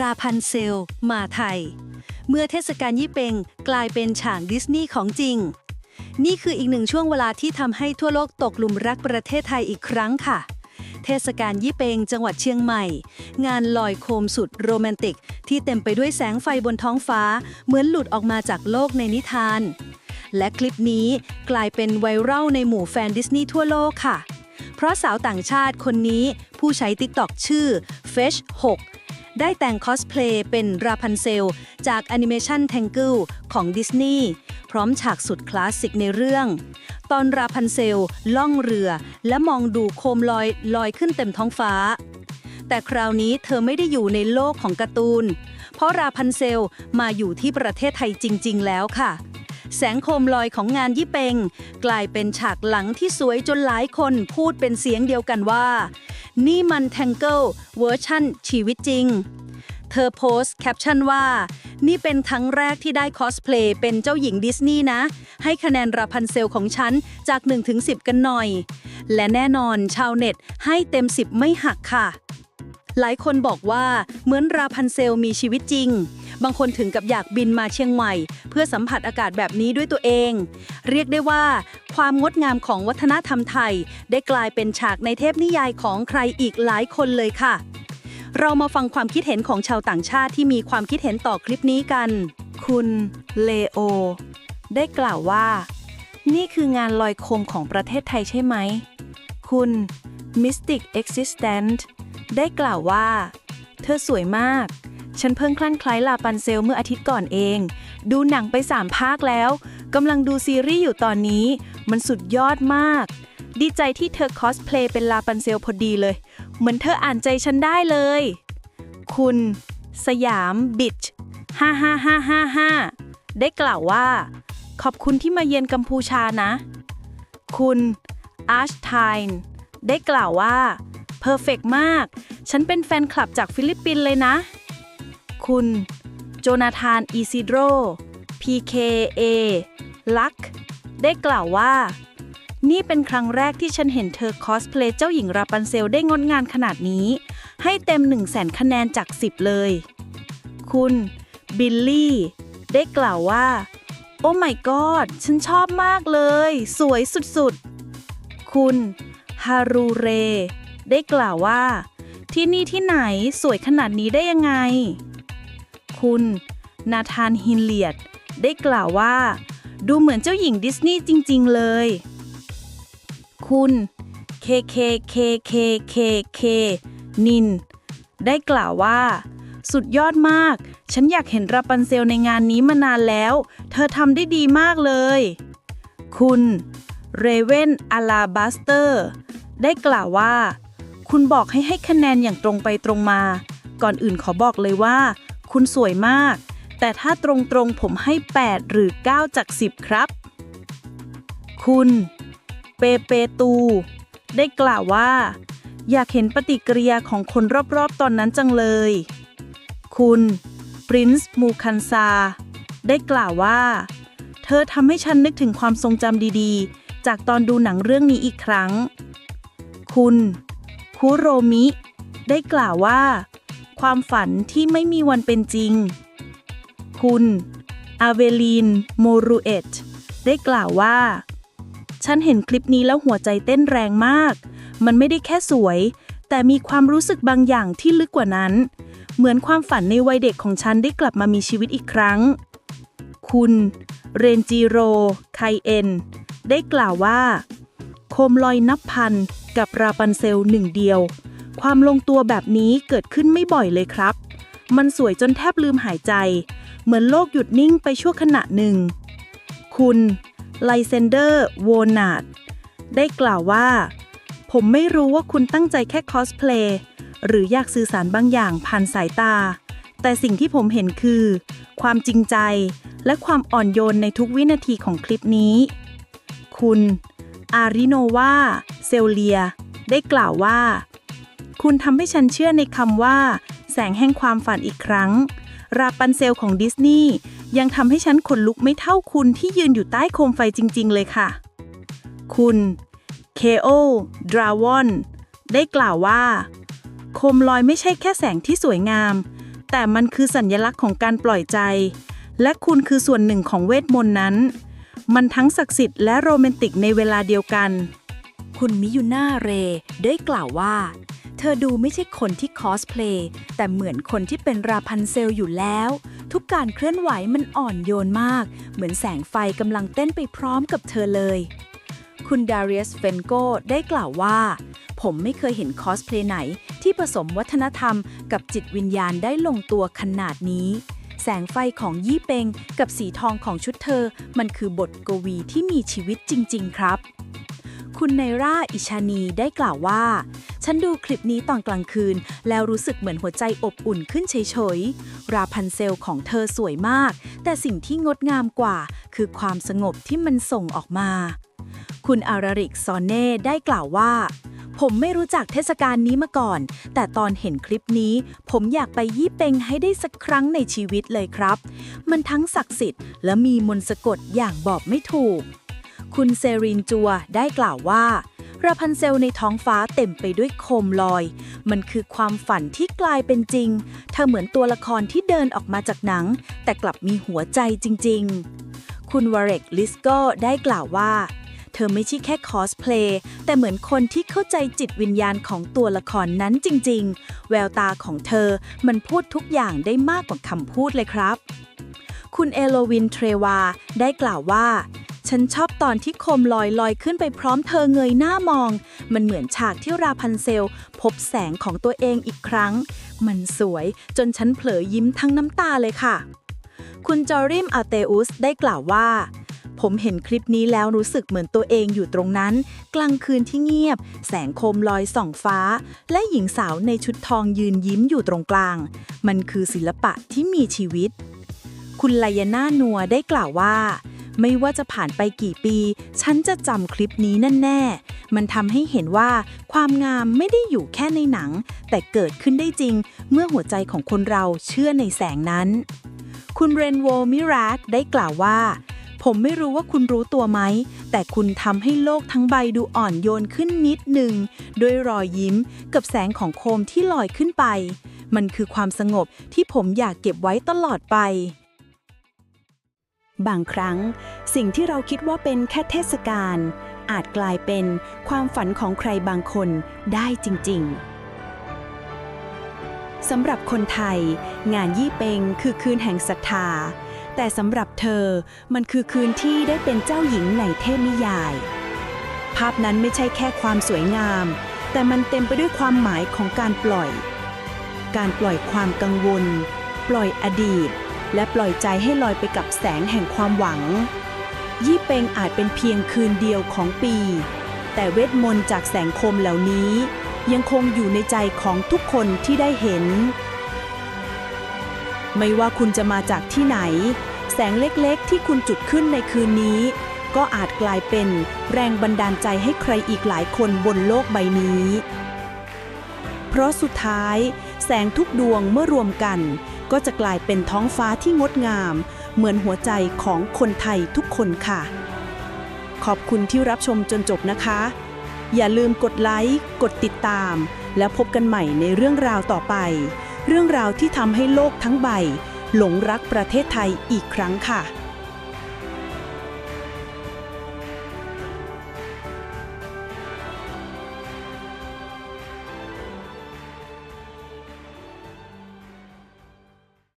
ราพันเซล มาไทย เมื่อเทศกาลยี่เปงกลายเป็นฉากดิสนีย์ของจริง นี่คืออีกหนึ่งช่วงเวลาที่ทำให้ทั่วโลกตกหลุมรักประเทศไทยอีกครั้งค่ะ เทศกาลยี่เปงจังหวัดเชียงใหม่ งานลอยโคมสุดโรแมนติก ที่เต็มไปด้วยแสงไฟบนท้องฟ้า เหมือนหลุดออกมาจากโลกในนิทาน และคลิปนี้กลายเป็นไวรัลในหมู่แฟนดิสนีย์ทั่วโลกค่ะเพราะสาวต่างชาติคนนี้ผู้ใช้ TikTok ชื่อ f e s h 6 ได้แต่งคอสเพลย์เป็นราพันเซล จากแอนิเมชันแทงกิลของดิสนีย์พร้อมฉากสุดคลาสสิกในเรื่อง ตอนราพันเซลล่องเรือ และมองดูโคมลอยลอยขึ้นเต็มท้องฟ้า แต่คราวนี้เธอไม่ได้อยู่ในโลกของการ์ตูน เพราะราพันเซลมาอยู่ที่ประเทศไทยจริง ๆ แล้วค่ะแสงโคมลอยของงานยี่เปงกลายเป็นฉากหลังที่สวยจนหลายคนพูดเป็นเสียงเดียวกันว่า นี่มันแทงเกิลเวอร์ชั่นชีวิตจริง เธอโพสต์แคปชั่นว่า นี่เป็นครั้งแรกที่ได้คอสเพลย์เป็นเจ้าหญิงดิสนีย์นะ ให้คะแนนราพันเซลของฉันจาก 1-10 กันหน่อย และแน่นอนชาวเน็ตให้เต็ม 10 ไม่หักค่ะ หลายคนบอกว่าเหมือนราพันเซลมีชีวิตจริง บางคนถึงกับอยากบินมาเชียงใหม่ เพื่อสัมผัสอากาศแบบนี้ด้วยตัวเอง เรียกได้ว่า ความงดงามของวัฒนธรรมไทย ได้กลายเป็นฉากในเทพนิยายของใครอีกหลายคนเลยค่ะ เรามาฟังความคิดเห็นของชาวต่างชาติที่มีความคิดเห็นต่อคลิปนี้กัน คุณเลโอได้กล่าวว่า นี่คืองานลอยโคมของประเทศไทยใช่ไหม คุณ Mystic Existent ได้กล่าวว่า เธอสวยมาก ฉันเพิ่งคลั่งไคล้ลาปันเซลเมื่ออาทิตย์ก่อนเอง ดูหนังไปสามภาคแล้วกำลังดูซีรีส์อยู่ตอนนี้ มันสุดยอดมาก ดีใจที่เธอคอสเพลย์เป็นลาปันเซลพอดีเลย เหมือนเธออ่านใจฉันได้เลย คุณ สยามบิช55555ได้กล่าวว่า ขอบคุณที่มาเยือนกัมพูชานะ คุณอาร์ชไทน์ได้กล่าวว่าเพอร์เฟกมาก ฉันเป็นแฟนคลับจากฟิลิปปินส์เลยนะ คุณ โจนาธานอีซิโดร PKA ลัก ได้กล่าวว่า นี่เป็นครั้งแรกที่ฉันเห็นเธอคอสเพลย์เจ้าหญิงราปันเซลได้งดงานขนาดนี้ ให้เต็ม 1 0 0 0 0แสนคะแนนจาก 10 เลย คุณ บิลลี่ ได้กล่าวว่า โอ้ my god ฉันชอบมากเลย สวยสุดๆ คุณ ฮารูเร ได้กล่าวว่า ที่นี่ที่ไหนสวยขนาดนี้ได้ยังไง คุณ นาธานฮินเลียด ได้กล่าวว่า ดูเหมือนเจ้าหญิงดิสนีย์จริง ๆ เลย คุณ KKKKKK นิน ได้กล่าวว่า สุดยอดมาก ฉันอยากเห็นราปันเซลในงานนี้มานานแล้ว เธอทำได้ดีมากเลย คุณเรเวนอาลาบัสเตอร์ ได้กล่าวว่า คุณบอกให้ให้คะแนนอย่างตรงไปตรงมา ก่อนอื่นขอบอกเลยว่า คุณสวยมาก แต่ถ้าตรงๆผมให้ 8 หรือ 9 จาก 10 ครับ คุณ เปเปตู ได้กล่าวว่า อยากเห็นปฏิกิริยาของคนรอบๆตอนนั้นจังเลย คุณปรินซ์มูคันซา ได้กล่าวว่า เธอทำให้ฉันนึกถึงความทรงจำดีๆ จากตอนดูหนังเรื่องนี้อีกครั้ง คุณคุโรมิ ได้กล่าวว่า ความฝันที่ไม่มีวันเป็นจริง คุณอาเวลีน โมรูเอต ได้กล่าวว่า ฉันเห็นคลิปนี้แล้วหัวใจเต้นแรงมาก มันไม่ได้แค่สวย แต่มีความรู้สึกบางอย่างที่ลึกกว่านั้น เหมือนความฝันในวัยเด็กของฉันได้กลับมามีชีวิตอีกครั้ง คุณ เรนจิโร ไคเอ็น ได้กล่าวว่า โคมลอยนับพันกับราปันเซลหนึ่งเดียว ความลงตัวแบบนี้เกิดขึ้นไม่บ่อยเลยครับ มันสวยจนแทบลืมหายใจ เหมือนโลกหยุดนิ่งไปชั่วขณะหนึ่ง คุณไลเซนเดอร์โวนาดได้กล่าวว่า ผมไม่รู้ว่าคุณตั้งใจแค่คอสเพลย์หรืออยากสื่อสารบางอย่างผ่านสายตา แต่สิ่งที่ผมเห็นคือ ความจริงใจและความอ่อนโยนในทุกวินาทีของคลิปนี้ คุณอาริโนวาเซลเลีย ได้กล่าวว่า คุณทำให้ฉันเชื่อในคำว่า แสงแห่งความฝันอีกครั้ง ราปันเซลของดิสนีย์ยังทำให้ฉันขนลุกไม่เท่าคุณที่ยืนอยู่ใต้โคมไฟจริง ๆ เลยค่ะ คุณเคโอดราวอนได้กล่าวว่า โคมลอยไม่ใช่แค่แสงที่สวยงาม แต่มันคือสัญลักษณ์ของการปล่อยใจ และคุณคือส่วนหนึ่งของเวทมนต์นั้น มันทั้งศักดิ์สิทธิ์และโรแมนติกในเวลาเดียวกัน คุณมิยุน่าเรได้กล่าวว่า เธอดูไม่ใช่คนที่คอสเพลย์แต่เหมือนคนที่เป็นราพันเซลอยู่แล้ว ทุกการเคลื่อนไหวมันอ่อนโยนมาก เหมือนแสงไฟกำลังเต้นไปพร้อมกับเธอเลย คุณดาริ u สเฟนโกได้กล่าวว่า ผมไม่เคยเห็นคอสเพลย์ไหน ที่ผสมวัฒนธรรมกับจิตวิญญาณได้ลงตัวขนาดนี้แสงไฟของยี่เปงกับสีทองของชุดเธอ มันคือบทกวีที่มีชีวิตจริง ๆ ครับ คุณไนร่าอิชานีได้กล่าวว่า ฉันดูคลิปนี้ตอนกลางคืน แล้วรู้สึกเหมือนหัวใจอบอุ่นขึ้นเฉยๆ ราพันเซลของเธอสวยมาก แต่สิ่งที่งดงามกว่า คือความสงบที่มันส่งออกมา คุณอาราริกซอนเน่ได้กล่าวว่า ผมไม่รู้จักเทศกาลนี้มาก่อน แต่ตอนเห็นคลิปนี้ ผมอยากไปยี่เปงให้ได้สักครั้งในชีวิตเลยครับ มันทั้งศักดิ์สิทธิ์และมีมนต์สะกดอย่างบอกไม่ถูก คุณเซรินจัวได้กล่าวว่าราพันเซลในท้องฟ้าเต็มไปด้วยโคมลอย มันคือความฝันที่กลายเป็นจริง เธอเหมือนตัวละครที่เดินออกมาจากหนัง แต่กลับมีหัวใจจริง ๆ คุณวาเรกลิสโกได้กล่าวว่า เธอไม่ใช่แค่คอสเพลย์แต่เหมือนคนที่เข้าใจจิตวิญญาณของตัวละครนั้นจริง ๆ แววตาของเธอมันพูดทุกอย่างได้มากกว่าคำพูดเลยครับ คุณเอโลวินเทรวาได้กล่าวว่า ฉันชอบตอนที่โคมลอยลอยขึ้นไปพร้อมเธอเงยหน้ามอง มันเหมือนฉากที่ราพันเซล พบแสงของตัวเองอีกครั้ง มันสวยจนฉันเผลอยิ้มทั้งน้ำตาเลยค่ะ คุณจอริมอาเตอุสได้กล่าวว่า ผมเห็นคลิปนี้แล้วรู้สึกเหมือนตัวเองอยู่ตรงนั้น กลางคืนที่เงียบ แสงโคมลอยส่องฟ้า และหญิงสาวในชุดทองยืนยิ้มอยู่ตรงกลาง มันคือศิลปะที่มีชีวิต คุณไลยาน่านัวได้กล่าวว่า ไม่ว่าจะผ่านไปกี่ปี ฉันจะจำคลิปนี้นั่นแน่มันทำให้เห็นว่าความงามไม่ได้อยู่แค่ในหนัง แต่เกิดขึ้นได้จริง เมื่อหัวใจของคนเราเชื่อในแสงนั้น คุณเรนโวมิรักได้กล่าวว่า ผมไม่รู้ว่าคุณรู้ตัวไหม แต่คุณทำให้โลกทั้งใบดูอ่อนโยนขึ้นนิดหนึ่งด้วยรอยยิ้มกับแสงของโคมที่ลอยขึ้นไป มันคือความสงบที่ผมอยากเก็บไว้ตลอดไป บางครั้ง สิ่งที่เราคิดว่าเป็นแค่เทศกาลอาจกลายเป็นความฝันของใครบางคนได้จริง ๆสำหรับคนไทย งานยี่เปงคือคืนแห่งศรัทธา แต่สำหรับเธอมันคือคืนที่ได้เป็นเจ้าหญิงในเทพนิยาย ภาพนั้นไม่ใช่แค่ความสวยงาม แต่มันเต็มไปด้วยความหมายของการปล่อย การปล่อยความกังวล ปล่อยอดีต และปล่อยใจให้ลอยไปกับแสงแห่งความหวัง ยี่เปงอาจเป็นเพียงคืนเดียวของปี แต่เวทมนต์จากแสงคมเหล่านี้ ยังคงอยู่ในใจของทุกคนที่ได้เห็น ไม่ว่าคุณจะมาจากที่ไหน แสงเล็กๆ ที่คุณจุดขึ้นในคืนนี้ ก็อาจกลายเป็นแรงบันดาลใจให้ใครอีกหลายคนบนโลกใบนี้ เพราะสุดท้ายแสงทุกดวงเมื่อรวมกัน ก็จะกลายเป็นท้องฟ้าที่งดงาม เหมือนหัวใจของคนไทยทุกคนค่ะ ขอบคุณที่รับชมจนจบนะคะ อย่าลืมกดไลค์ กดติดตาม แล้วพบกันใหม่ในเรื่องราวต่อไป เรื่องราวที่ทำให้โลกทั้งใบ หลงรักประเทศไทยอีกครั้งค่ะ